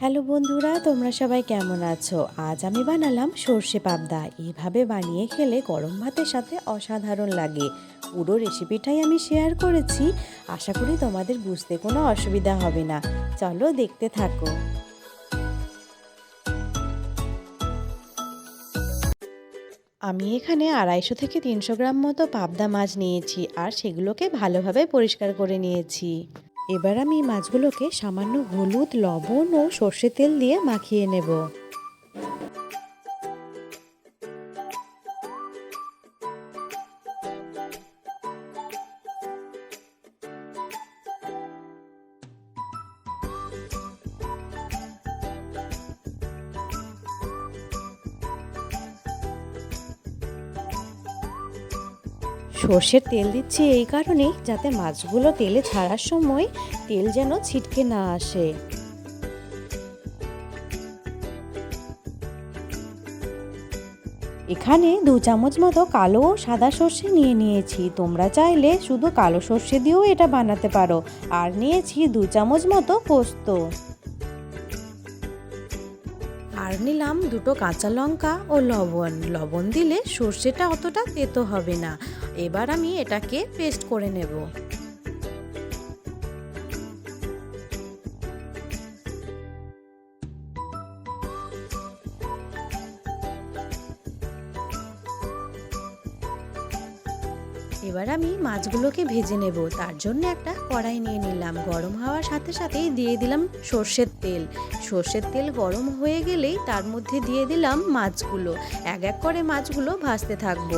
Hello বন্ধুরা, তোমরা সবাই কেমন আছো? আজ আমি বানালাম সর্ষে পাবদা। এইভাবে বানিয়ে খেলে গরম ভাতের সাথে অসাধারণ লাগে। পুরো রেসিপিটাই আমি শেয়ার করেছি। আশা করি তোমাদের বুঝতে কোনো অসুবিধা হবে না। চলো দেখতে থাকো। আমি এখানে আড়াইশো থেকে তিনশো গ্রাম মতো পাবদা মাছ নিয়েছি আর সেগুলোকে ভালোভাবে পরিষ্কার করে নিয়েছি। এবার আমি মাছগুলোকে সামান্য হলুদ লবণ ও সর্ষে তেল দিয়ে মাখিয়ে নেব। সর্ষের তেল দিচ্ছি এই কারণেই যাতে মাছগুলো তেলে ছাড়ার সময় তেল যেন ছিটকে না আসে। এখানে দু চামচ মতো কালো ও সাদা সর্ষে নিয়ে নিয়েছি। তোমরা চাইলে শুধু কালো সর্ষে দিয়েও এটা বানাতে পারো। আর নিয়েছি দু চামচ মতো পোস্ত। আর নিলাম দুটো কাঁচা লঙ্কা ও লবণ। লবণ দিলে সর্ষেটা অতটা তেতো হবে না। এবার আমি এটাকে পেস্ট করে নেব। এবার আমি মাছগুলোকে ভেজে নেব। তার জন্য একটা কড়াই নিয়ে নিলাম। গরম হওয়ার সাথে সাথেই দিয়ে দিলাম সর্ষের তেল। সর্ষের তেল গরম হয়ে গেলেই তার মধ্যে দিয়ে দিলাম মাছগুলো। এক এক করে মাছগুলো ভাজতে থাকব।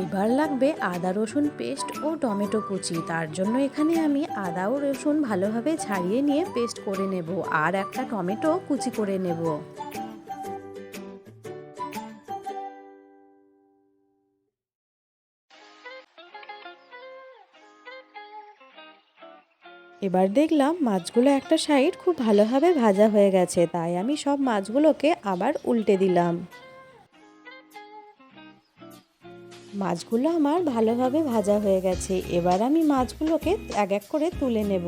এবার লাগবে আদা, রসুন পেস্ট ও টমেটো কুচি। তার জন্য এখানে আমি আদা ও রসুন ভালোভাবে ছাড়িয়ে নিয়ে পেস্ট করে নেব আর একটা টমেটো কুচি করে নেব। এবার দেখলাম মাছগুলো একটা সাইড খুব ভালোভাবে ভাজা হয়ে গেছে, তাই আমি সব মাছগুলোকে আবার উল্টে দিলাম। মাছগুলো আমার ভালোভাবে ভাজা হয়ে গেছে। এবার আমি মাছগুলোকে এক এক করে তুলে নেব।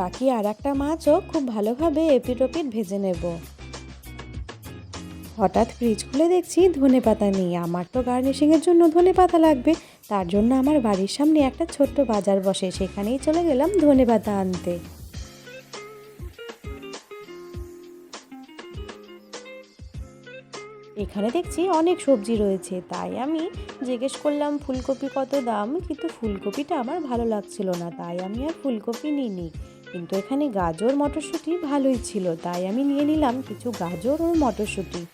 বাকি আর একটা মাছও খুব ভালোভাবে এপিট ওপিট ভেজে নেব। হঠাৎ ফ্রিজ খুলে দেখছি ধনে পাতা নেই। আমার তো গার্নিশিংয়ের জন্য ধনে পাতা লাগবে। তার জন্য আমার বাড়ির সামনে একটা ছোট্ট বাজার বসে। সেখানেই চলে গেলাম ধনে পাতা আনতে। এখানে দেখছি অনেক সবজি রয়েছে, তাই আমি জিজ্ঞেস করলাম ফুলকপি কত দাম? কিন্তু ফুলকপিটা আমার ভালো লাগছিল না, তাই আমি আর ফুলকপি নিইনি। কিন্তু এখানে গাজর, মটরশুঁটি ভালোই ছিল, তাই আমি নিয়ে নিলাম কিছু গাজর ও মটরশুঁটি।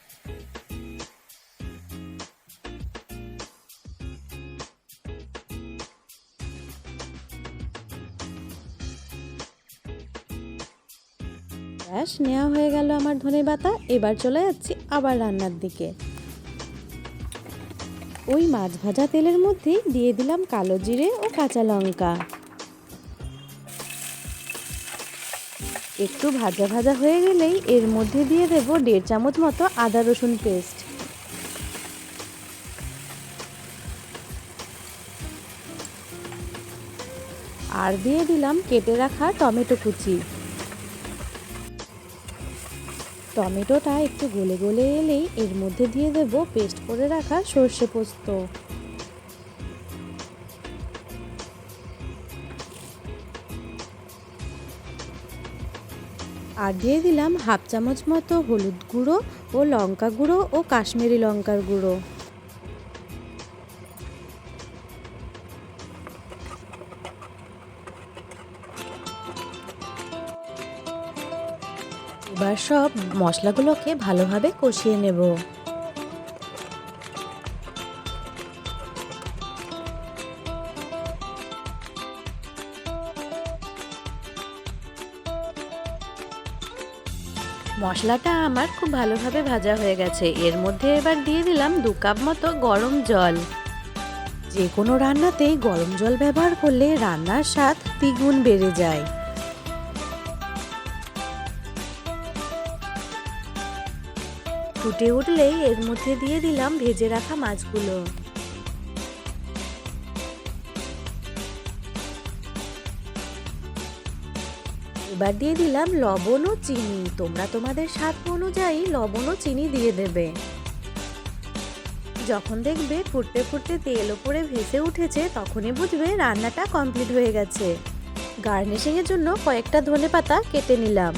ব্যাস নেওয়া হয়ে গেল আমার ধনে পাতা, এবার চলে যাচ্ছি আবার রান্নার দিকে। ওই মাছ ভাজা তেলের মধ্যেই দিয়ে দিলাম কালো জিরে ও কাঁচা লঙ্কা। একটু ভাজা ভাজা হয়ে গেলেই এর মধ্যে দিয়ে দেব দেড় চামচ মতো আদা রসুন পেস্ট। আর দিয়ে দিলাম কেটে রাখা টমেটো কুচি। টমেটোটা একটু গলে গলে এলেই এর মধ্যে দিয়ে দেব পেস্ট করে রাখা সর্ষে পোস্ত। আর দিয়ে দিলাম হাফ চামচ মতো হলুদ গুঁড়ো ও লঙ্কা গুঁড়ো ও কাশ্মীরি লঙ্কার গুঁড়ো। এবার সব মশলাগুলোকে ভালোভাবে কষিয়ে নেব। মশলাটা আমার খুব ভালোভাবে ভাজা হয়ে গেছে। এর মধ্যে এবার দিয়ে দিলাম দু কাপ মতো গরম জল। যে কোনো রান্নাতেই গরম জল ব্যবহার করলে রান্নার স্বাদ দ্বিগুণ বেড়ে যায়। ফুটে উঠলেই এর মধ্যে দিয়ে দিলাম ভেজে রাখা মাছগুলো। এবার দিয়ে দিলাম লবণ ও চিনি। তোমরা তোমাদের স্বাদ অনুযায়ী লবণ ও চিনি দিয়ে দেবে। যখন দেখবে ফুটতে ফুটতে তেল ওপরে ভেসে উঠেছে, তখনই বুঝবে রান্নাটা কমপ্লিট হয়ে গেছে। গার্নিশিংয়ের জন্য কয়েকটা ধনে পাতা কেটে নিলাম।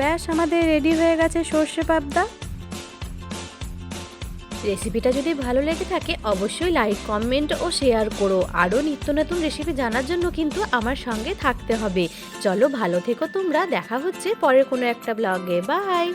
ব্যাস, আমাদের রেডি হয়ে গেছে সর্ষে পাবদা। রেসিপিটা যদি ভালো লেগে থাকে, অবশ্যই লাইক কমেন্ট ও শেয়ার করো। আরও নিত্য নতুন রেসিপি জানার জন্য কিন্তু আমার সঙ্গে থাকতে হবে। চলো, ভালো থেকো তোমরা। দেখা হচ্ছে পরের কোনো একটা ব্লগে বাই